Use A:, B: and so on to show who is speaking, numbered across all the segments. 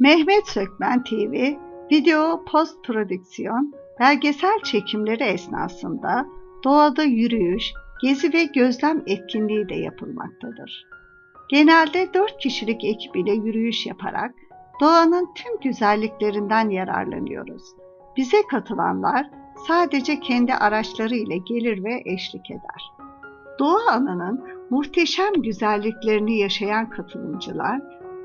A: Mehmet Sökmen TV, video post prodüksiyon, belgesel çekimleri esnasında doğada yürüyüş, gezi ve gözlem etkinliği de yapılmaktadır. Genelde 4 kişilik ekip ile yürüyüş yaparak doğanın tüm güzelliklerinden yararlanıyoruz. Bize katılanlar sadece kendi araçları ile gelir ve eşlik eder. Doğa Ana'nın muhteşem güzelliklerini yaşayan katılımcılar,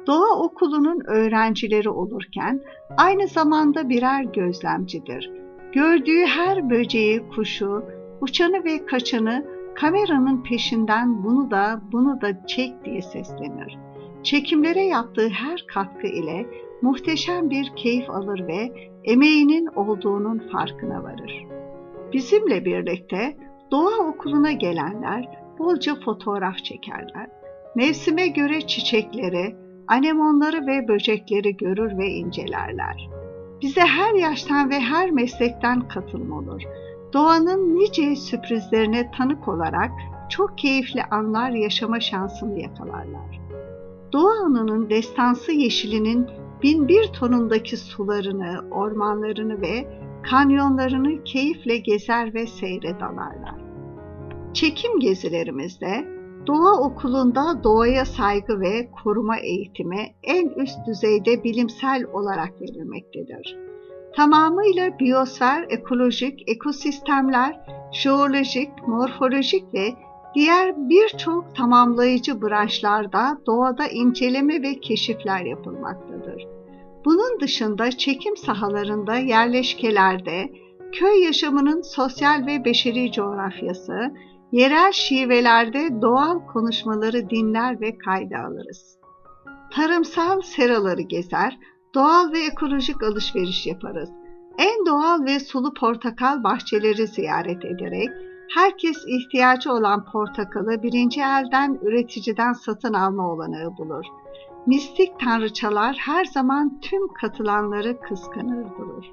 A: Doğa Okulu'nun öğrencileri olurken aynı zamanda birer gözlemcidir. Gördüğü her böceği, kuşu, uçanı ve kaçanı kameranın peşinden bunu da bunu da çek diye seslenir. Çekimlere yaptığı her katkı ile muhteşem bir keyif alır ve emeğinin olduğunun farkına varır. Bizimle birlikte doğa okuluna gelenler bolca fotoğraf çekerler. Mevsime göre çiçekleri, anemonları ve böcekleri görür ve incelerler. Bize her yaştan ve her meslekten katılım olur. Doğanın nice sürprizlerine tanık olarak çok keyifli anlar yaşama şansını yakalarlar. Doğa Ana'nın destansı yeşilinin bin bir tonundaki sularını, ormanlarını ve kanyonlarını keyifle gezer ve seyre dalarlar. Çekim gezilerimizde Doğa Okulu'nda doğaya saygı ve koruma eğitimi en üst düzeyde bilimsel olarak verilmektedir. Tamamıyla biyosfer, ekolojik, ekosistemler, jeolojik, morfolojik ve diğer birçok tamamlayıcı branşlarda doğada inceleme ve keşifler yapılmaktadır. Bunun dışında çekim sahalarında, yerleşkelerde, köy yaşamının sosyal ve beşeri coğrafyası, yerel şivelerde doğal konuşmaları dinler ve kayda alırız. Tarımsal seraları gezer, doğal ve ekolojik alışveriş yaparız. En doğal ve sulu portakal bahçeleri ziyaret ederek herkes ihtiyacı olan portakalı birinci elden üreticiden satın alma olanağı bulur. Mistik tanrıçalar her zaman tüm katılanları kıskanır durur.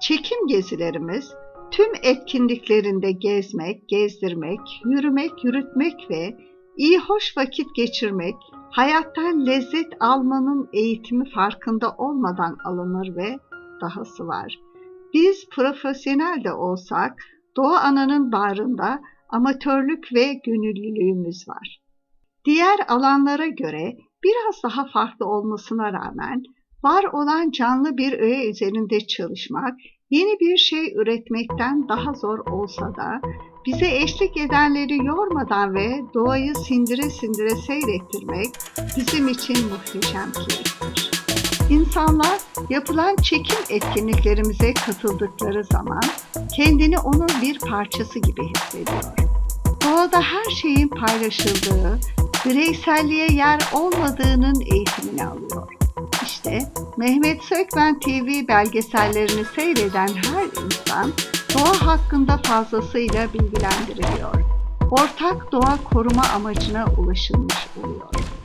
A: Çekim gezilerimiz tüm etkinliklerinde gezmek, gezdirmek, yürümek, yürütmek ve iyi hoş vakit geçirmek, hayattan lezzet almanın eğitimi farkında olmadan alınır ve dahası var. Biz profesyonel de olsak Doğa Ana'nın bağrında amatörlük ve gönüllülüğümüz var. Diğer alanlara göre biraz daha farklı olmasına rağmen var olan canlı bir öğe üzerinde çalışmak yeni bir şey üretmekten daha zor olsa da bize eşlik edenleri yormadan ve doğayı sindire sindire seyrettirmek bizim için muhteşem keyiftir. İnsanlar yapılan çekim etkinliklerimize katıldıkları zaman kendini onun bir parçası gibi hissediyor. Doğada her şeyin paylaşıldığı, bireyselliğe yer olmadığının eğitimini alıyor. İşte Mehmet Sökmen TV belgesellerini seyreden her insan doğa hakkında fazlasıyla bilgilendiriliyor. Ortak doğa koruma amacına ulaşılmış oluyor.